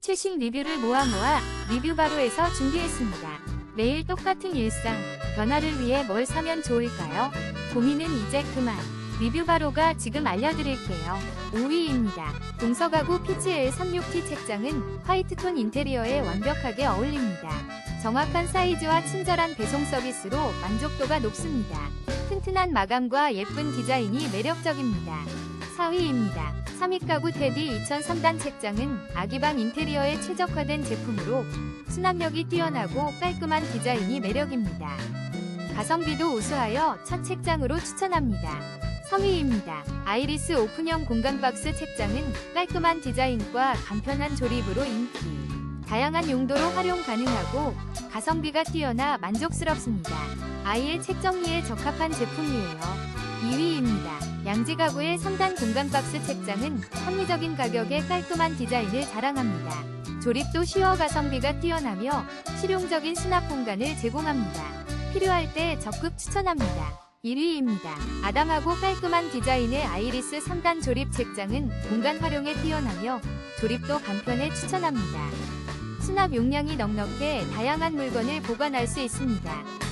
최신 리뷰를 모아 모아 리뷰 바로에서 준비했습니다. 매일 똑같은 일상, 변화를 위해 뭘 사면 좋을까요? 고민은 이제 그만. 리뷰 바로가 지금 알려드릴게요. 5위입니다. 동서가구 PGL 36T 책장은 화이트톤 인테리어에 완벽하게 어울립니다. 정확한 사이즈와 친절한 배송 서비스로 만족도가 높습니다. 튼튼한 마감과 예쁜 디자인이 매력적입니다. 4위입니다. 3위 가구 테디 2003단 책장은 아기방 인테리어에 최적화된 제품으로 수납력이 뛰어나고 깔끔한 디자인이 매력입니다. 가성비도 우수하여 첫 책장으로 추천합니다. 3위입니다. 아이리스 오픈형 공간 박스 책장은 깔끔한 디자인과 간편한 조립으로 인기. 다양한 용도로 활용 가능하고 가성비가 뛰어나 만족스럽습니다. 아이의 책 정리에 적합한 제품이에요. 2위입니다. 양지 가구의 3단 공간 박스 책장은 합리적인 가격에 깔끔한 디자인을 자랑합니다. 조립도 쉬워 가성비가 뛰어나며 실용적인 수납 공간을 제공합니다. 필요할 때 적극 추천합니다. 1위입니다. 아담하고 깔끔한 디자인의 아이리스 3단 조립 책장은 공간 활용에 뛰어나며 조립도 간편해 추천합니다. 수납 용량이 넉넉해 다양한 물건을 보관할 수 있습니다.